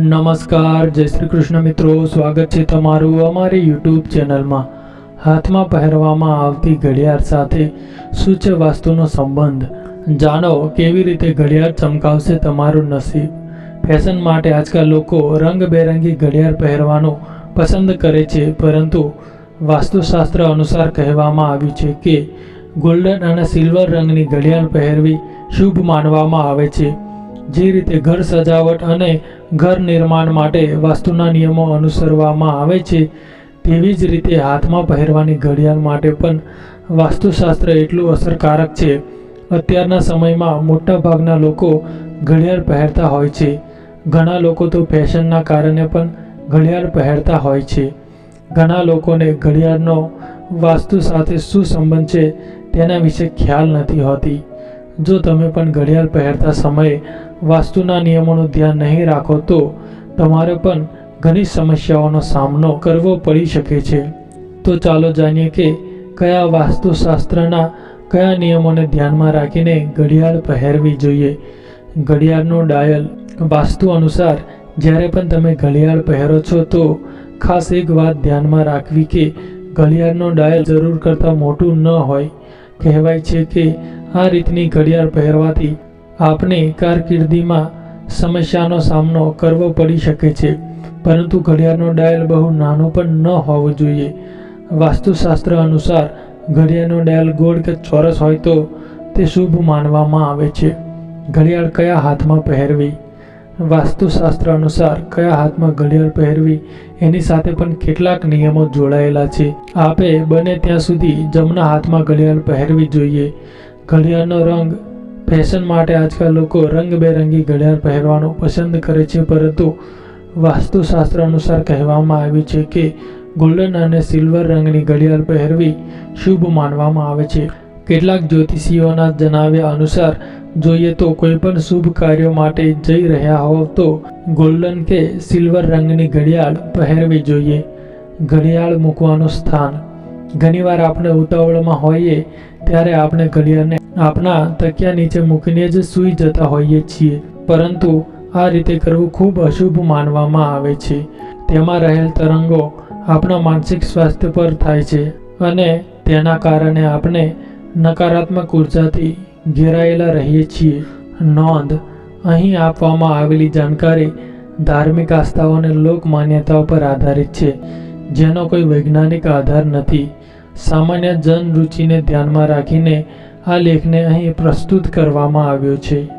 નમસ્કાર, જય શ્રી કૃષ્ણ મિત્રો. સ્વાગત છે તમારું અમારી યુટ્યુબ ચેનલમાં. હાથમાં પહેરવામાં આવતી ઘડિયાળ સાથે સૂચ્ય વાસ્તુનો સંબંધ. જાણો કેવી રીતે ઘડિયાળ ચમકાવશે તમારું નસીબ. ફેશન માટે આજકાલ લોકો રંગબેરંગી ઘડિયાળ પહેરવાનું પસંદ કરે છે, પરંતુ વાસ્તુશાસ્ત્ર અનુસાર કહેવામાં આવ્યું છે કે ગોલ્ડન અને સિલ્વર રંગની ઘડિયાળ પહેરવી શુભ માનવામાં આવે છે. જે રીતે ઘર સજાવટ અને ઘર નિર્માણ માટે વાસ્તુના નિયમો અનુસરવામાં આવે છે, તેવી જ રીતે હાથમાં પહેરવાની ઘડિયાળ માટે પણ વાસ્તુશાસ્ત્ર એટલું અસરકારક છે. અત્યારના સમયમાં મોટાભાગના લોકો ઘડિયાળ પહેરતા હોય છે. ઘણા લોકો તો ફેશનના કારણે પણ ઘડિયાળ પહેરતા હોય છે. ઘણા લોકોને ઘડિયાળનો વાસ્તુ સાથે શું સંબંધ છે તેના વિશે ખ્યાલ નથી હોતી. જો તમે પણ ઘડિયાળ પહેરતા સમયે વાસ્તુના નિયમોનું ધ્યાન નહીં રાખો તો તમારે પણ ઘણી સમસ્યાઓનો સામનો કરવો પડી શકે છે. તો ચાલો જાણીએ કે કયા વાસ્તુશાસ્ત્રના કયા નિયમોને ધ્યાનમાં રાખીને ઘડિયાળ પહેરવી જોઈએ. ઘડિયાળનો ડાયલ વાસ્તુ અનુસાર જ્યારે પણ તમે ઘડિયાળ પહેરો છો તો ખાસ એક વાત ધ્યાનમાં રાખવી કે ઘડિયાળનો ડાયલ જરૂર કરતાં મોટું ન હોય. કહેવાય છે કે આ રીતની ઘડિયાળ પહેરવાથી આપને કારકિર્દીમાં સમસ્યાનો સામનો કરવો પડી શકે છે. પરંતુ ઘડિયાળનો ડાયલ બહુ નાનો પણ ન હોવો જોઈએ. વાસ્તુશાસ્ત્ર અનુસાર ઘડિયાળનો ડાયલ ગોળ કે ચોરસ હોય તો તે શુભ માનવામાં આવે છે. ઘડિયાળ કયા હાથમાં પહેરવી? વાસ્તુશાસ્ત્ર અનુસાર કયા હાથમાં ઘડિયાળ પહેરવી એની સાથે પણ કેટલાક નિયમો જોડાયેલા છે. આપે બને ત્યાં સુધી જમણા હાથમાં ઘડિયાળ પહેરવી જોઈએ. ઘડિયાળનો રંગ ફેશન માટે આજકાલ લોકો રંગબેરંગી ઘડિયાળ પહેરવાનું પસંદ કરે છે, પરંતુ વાસ્તુશાસ્ત્ર અનુસાર કહેવામાં આવ્યું છે કે ગોલ્ડન અને સિલ્વર રંગની ઘડિયાળ પહેરવી શુભ માનવામાં આવે છે. કેટલાક જ્યોતિષીઓના જણાવ્યા અનુસાર, જોઈએ તો કોઈ પણ શુભ કાર્યો માટે જઈ રહ્યા હોવ તો ગોલ્ડન કે સિલ્વર રંગની ઘડિયાળ પહેરવી જોઈએ. ઘડિયાળ મૂકવાનું સ્થાન. ઘણીવાર આપણે ઉતાવળમાં હોઈએ ત્યારે આપણે ઘડિયાળને આપણા તકિયા નીચે મૂકીને જ સૂઈ જતા હોઈએ છીએ, પરંતુ આ રીતે કરવું ખૂબ અશુભ માનવામાં આવે છે. તેમાં રહેલ તરંગો આપણા માનસિક સ્વાસ્થ્ય પર થાય છે અને તેના કારણે આપણે નકારાત્મક ઉર્જાથી ઘેરાયેલા રહીએ છીએ. નોંધ. અહીં આપવામાં આવેલી જાણકારી ધાર્મિક આસ્થાઓ અને લોક માન્યતાઓ પર આધારિત છે, જેનો કોઈ વૈજ્ઞાનિક આધાર નથી. સામાન્ય જનરુચિને ધ્યાનમાં રાખીને આ લેખને અહીં પ્રસ્તુત કરવામાં આવ્યો છે.